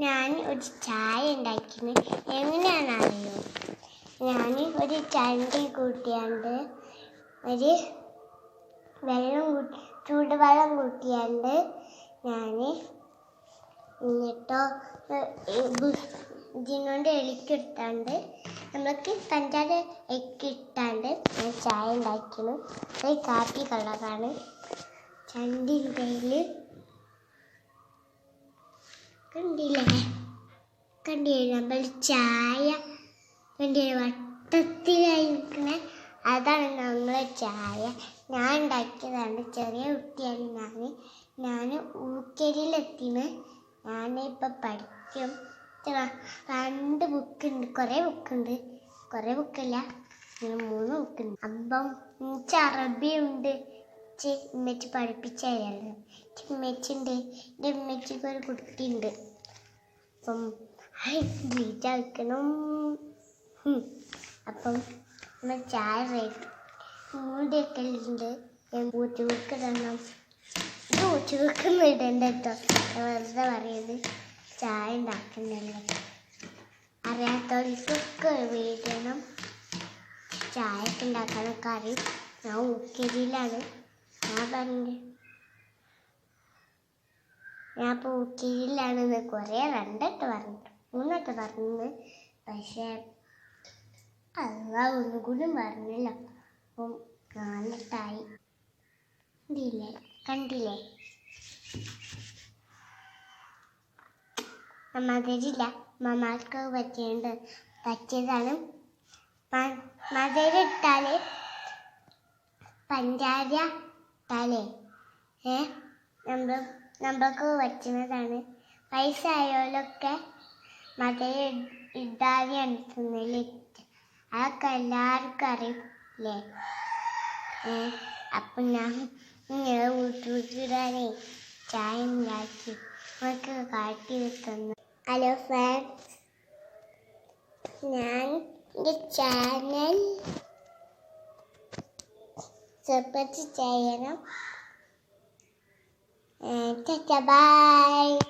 ഒരു ചായ ഉണ്ടാക്കുന്നത് എങ്ങനെയാണെന്നറിയോ? ഞാൻ ഒരു ചണ്ടി കൂട്ടിയാണ്ട് ഒരു വെള്ളം ചൂടുവെള്ളം കൂട്ടിയാണ്ട് ഞാൻ എന്നിട്ടോ ഇതിനോണ്ട് എളിക്കെടുത്താണ്ട് നമ്മൾക്ക് പഞ്ചാര ഒക്കെ ഇട്ടാണ്ട് ഞാൻ ചായ ഉണ്ടാക്കുന്നു അത് കാപ്പി കളറാണ്. ചണ്ടിന്റെ കണ്ടില്ലേ? കണ്ടില്ലേ? നമ്മൾ ചായ കണ്ടില്ലേ? വട്ടത്തിലായിരിക്കണേ. അതാണ് നമ്മൾ ചായ. ഞാൻ ഉണ്ടാക്കിയതാണ് ചെറിയ കുട്ടിയാണ് ഞാൻ ഞാൻ ഊക്കരിയിലെത്തിന് ഞാനിപ്പോൾ പഠിക്കും. രണ്ട് രണ്ട് ബുക്കുണ്ട്. കുറേ ബുക്കുണ്ട്. കുറേ ബുക്കില്ല. മൂന്ന് ബുക്കുണ്ട്. അപ്പം എനിക്ക് അറബിയുണ്ട്. ഉണ്ട് ഉമ്മച്ചി പഠിപ്പിച്ചതല്ലേ ഉമ്മച്ചിണ്ട്. എന്റെ ഉമ്മച്ചിക്ക് ഒരു കുട്ടിയുണ്ട് അപ്പം വിചാരിക്കണം അപ്പം നമ്മൾ ചായ മൂടിയൊക്കെ ഉണ്ട് ഊറ്റുവെക്ക് ഇടണം. ഇത് ഊറ്റുവെക്കൊന്നും ഇടേണ്ട കേട്ടോ ഞാൻ വെറുതെ പറയുന്നത് ചായ ഉണ്ടാക്കുന്നല്ലേ അറിയാത്തവർക്കൊക്കെ വീടണം ചായ ഉണ്ടാക്കാനൊക്കെ അറിയും. ഞാൻ ഊക്കരിയിലാണ് ഞാൻ പറഞ്ഞു ഞാൻ ഇപ്പോൾ കീഴിലാണെന്ന് കുറേ രണ്ടെട്ട് പറഞ്ഞു മൂന്നെട്ട് പറഞ്ഞു പക്ഷേ അല്ല ഒന്നും കൂടി പറഞ്ഞില്ല. അപ്പം നാലിട്ടായി. കണ്ടില്ലേ? കണ്ടില്ലേ? മധുരില്ല മമാർക്ക് പറ്റിയുണ്ട് പറ്റിയതാണ്. മധുര ഇട്ടാൽ പഞ്ചാര ഇട്ടാലേ ഏ? നമ്മൾ നമ്മൾക്ക് പറ്റുന്നതാണ്. പൈസ ആയാലൊക്കെ മധുര ഇടാതെയാണ് തിന്നൽ അതൊക്കെ എല്ലാവർക്കും അറിയില്ലേ അപ്പം ഞാൻ ഇങ്ങനെ വീട്ടിടാനേ ചായ ഉണ്ടാക്കി നമുക്ക് കാട്ടി തന്നു. ഹലോ ഫ്രണ്ട്സ് ഞാൻ എന്റെ ചാനൽ സപ്പോർട്ട് ചെയ്യണം. Bye.